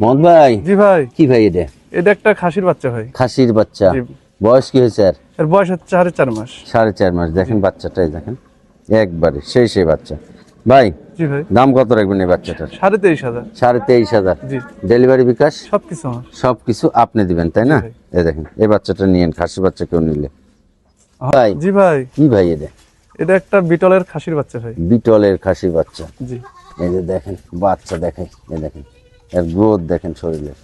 মোহাম্মদ ভাই? জি ভাই। কি ভাই এটা? এটা একটা খাসির বাচ্চা ভাই। খাসির বাচ্চা। বয়স কি হয়েছে আর এর বয়স হচ্ছে সাড়ে চার মাস। সাড়ে চার মাস। দেখেন বাচ্চাটাই দেখেন। একবারে সেই সেই বাচ্চা। ভাই জি ভাই। দাম কত রাখবেন এই বাচ্চাটার? সাড়ে তেইশ হাজার। সাড়ে তেইশ হাজার। জি। ডেলিভারি বিকাশ? সব কিছু সব কিছু আপনি দিবেন তাই না। এই দেখেন এই বাচ্চাটা নিয়েন খাসির বাচ্চা কেউ নিলে। ভাই জি ভাই। কি ভাই এটা? এটা একটা বিটলের খাসির বাচ্চা ভাই। বিটলের খাসির বাচ্চা। জি। এই যে দেখেন বাচ্চা দেখেন এই দেখেন। এর গ্রোথ দেখেন শরীরে।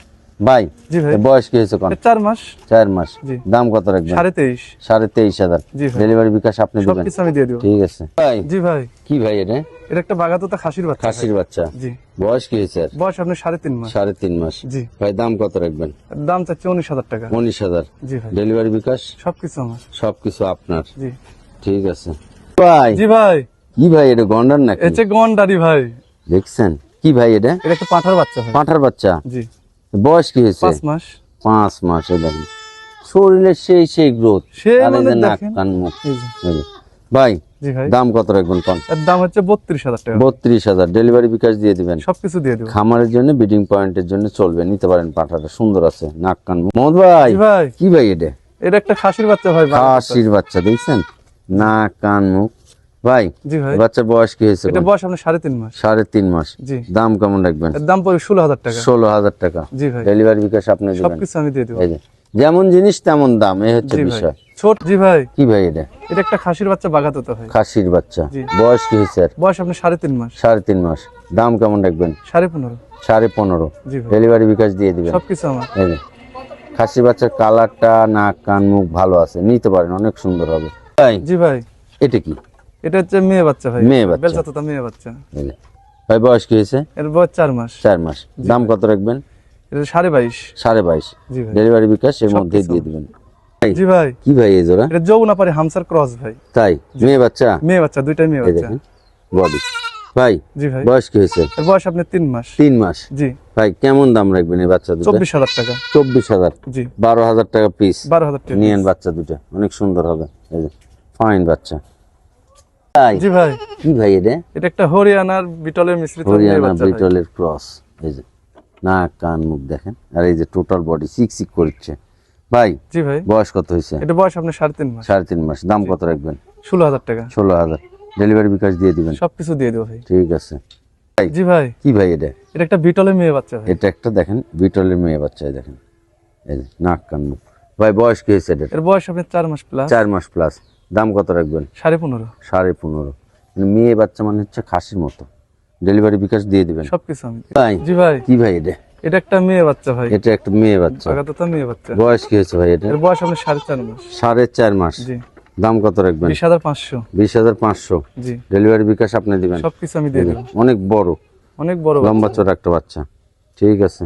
ভাই জি ভাই। এর বয়স কি হয়েছে কোন? চার মাস। চার মাস। দাম কত রাখবেন? সাড়ে তেইশ। সাড়ে তেইশ হাজার। ডেলিভারি বিকাশ আপনি সব দিবেন আমি দিয়ে দিব। ঠিক আছে। ভাই জি ভাই। কি ভাই এটা? এটা একটা বাগাতোতা খাসির বাচ্চা। খাসির বাচ্চা। জি। বয়স কি হয়েছে বয়স আপনার সাড়ে তিন মাস। সাড়ে তিন মাস। জি। ভাই দাম কত রাখবেন? দাম চাচ্ছে উনিশ হাজার টাকা। উনিশ হাজার। জি ভাই। ডেলিভারি বিকাশ? সব কিছু আমার। সবকিছু আপনার। জি। ঠিক আছে। ভাই। জি ভাই। কি ভাই এটা গন্ডার নাকি? এছে গন্ডারি ভাই। দেখছেন? কি ভাই এটা? এটা একটা পাঠার বাচ্চা পাঁঠার বাচ্চা? জি। বয়স কি হয়েছে? পাঁচ মাস। পাঁচ মাসে দেখেন। শরীরে সেই সেই গ্রোথ মানে নাক কান মুখ। ভাই জি ভাই। দাম কত রাখবেন এর দাম হচ্ছে বত্রিশ হাজার টাকা। বত্রিশ হাজার। ডেলিভারি বিকাশ দিয়ে দিবেন। সবকিছু দিয়ে দেবো। খামারের জন্য বিডিং পয়েন্টের জন্য চলবে। নিতে পারেন পাঠাটা। সুন্দর আছে। নাক কান মুখ। মোহাম্মদ ভাই ভাই। কি ভাই এটা? এটা একটা খাসির বাচ্চা ভাই খাসির বাচ্চা দেখছেন? নাক কান মুখ। ভাই বাচ্চার বয়স কি হয়েছে এটা বয়স আপনার সাড়ে তিন মাস। সাড়ে তিন মাস। দাম কেমন রাখবেন? দাম পড়বে ষোলো হাজার টাকা। ষোলো হাজার টাকা। জি ভাই। ডেলিভারি বিকাশ আপনি সবকিছু আমি দিয়ে দেবো। যেমন জিনিস তেমন দাম এই হচ্ছে বিষয়। ছোট জি ভাই। কি ভাই এটা? এটা একটা খাসির বাচ্চা ভাই। খাসির বাচ্চা। বয়স কি হয়েছে বয়স আপনার সাড়ে তিন মাস। সাড়ে তিন মাস। দাম কেমন রাখবেন? সাড়ে পনেরো। সাড়ে পনেরো। ডেলিভারি বিকাশ দিয়ে দিবেন। সবকিছু আমার। খাসি বাচ্চার কালারটা নাক কান মুখ ভালো আছে। নিতে পারেন অনেক সুন্দর হবে। ভাই জি ভাই। এটা কি? এটা হচ্ছে মেয়ে বাচ্চা ভাই। মেয়ে বাচ্চা। বেলচাতোতা মেয়ে বাচ্চা। ভাই বয়স কি হয়েছে? এর বয়স চার মাস। চার মাস। দাম কত রাখবেন? এটা সাড়ে বাইশ। সাড়ে বাইশ। জি ভাই। ডেলিভারি বিকাশ এর মধ্যে দিয়ে দিবেন। জি ভাই। কি ভাই এই জোড়া? এটা যৌবনা পারে হামসার ক্রস ভাই। তাই? মেয়ে বাচ্চা? মেয়ে বাচ্চা দুইটাই মেয়ে বাচ্চা। বডি। ভাই জি ভাই। বয়স কি হয়েছে? বয়স আপনার তিন মাস। তিন মাস। জি। ভাই কেমন দাম রাখবেন এই বাচ্চা দুটো? চব্বিশ হাজার টাকা। চব্বিশ হাজার। জি। বারো হাজার টাকা পিস বারো হাজার টাকা নিয়েন বাচ্চা দুটো। অনেক সুন্দর হবে। এই ফাইন বাচ্চা। জি ভাই। কি ভাই এটা? এটা একটা হরিয়ানার বিটলের মিশ্রিত হরিয়ানা বিটলের ক্রস। এই যে নাক কান মুখ দেখেন। আর এই যে টোটাল বডি সিক সিক করছে। ভাই জি ভাই। বয়স কত হয়েছে? এটা বয়স আপনার সাড়ে তিন মাস। সাড়ে তিন মাস। দাম কত রাখবেন? ষোলো হাজার টাকা। ষোলো হাজার। ডেলিভারি বিকাশ দিয়ে দিবেন? সবকিছু দিয়ে দেবো ভাই। ঠিক আছে। জি ভাই। কি ভাই এটা? এটা একটা বিটলের মেয়ে বাচ্চা ভাই। এটা একটা দেখেন বিটলের মেয়ে বাচ্চা দেখেন। এই যে নাক কান মুখ। ভাই বয়স কি হয়েছে এর বয়স আপনার চার মাস প্লাস চার মাস প্লাস দাম কত রাখবেন? সাড়ে পনেরো। সাড়ে পনেরো। মানে মেয়ে বাচ্চা মানে হচ্ছে খাসির মতো। ডেলিভারি বিকাশ দিয়ে দিবেন। সবকিছু আমি ভাই জি ভাই। কি ভাই এটা? এটা একটা মেয়ে বাচ্চা ভাই। এটা একটা মেয়ে বাচ্চা। বাগাতোতা মেয়ে বাচ্চা। বয়স কি হয়েছে ভাই এটা? এর বয়স আপনার সাড়ে চার মাস। সাড়ে চার মাস। জি। দাম কত রাখবেন? বিশ হাজার পাঁচশো। বিশ হাজার পাঁচশো। জি। ডেলিভারি বিকাশ আপনি দিবেন। সবকিছু আমি দিয়ে দেবো অনেক বড়। অনেক বড় লম্বা চড়া একটা বাচ্চা। ঠিক আছে।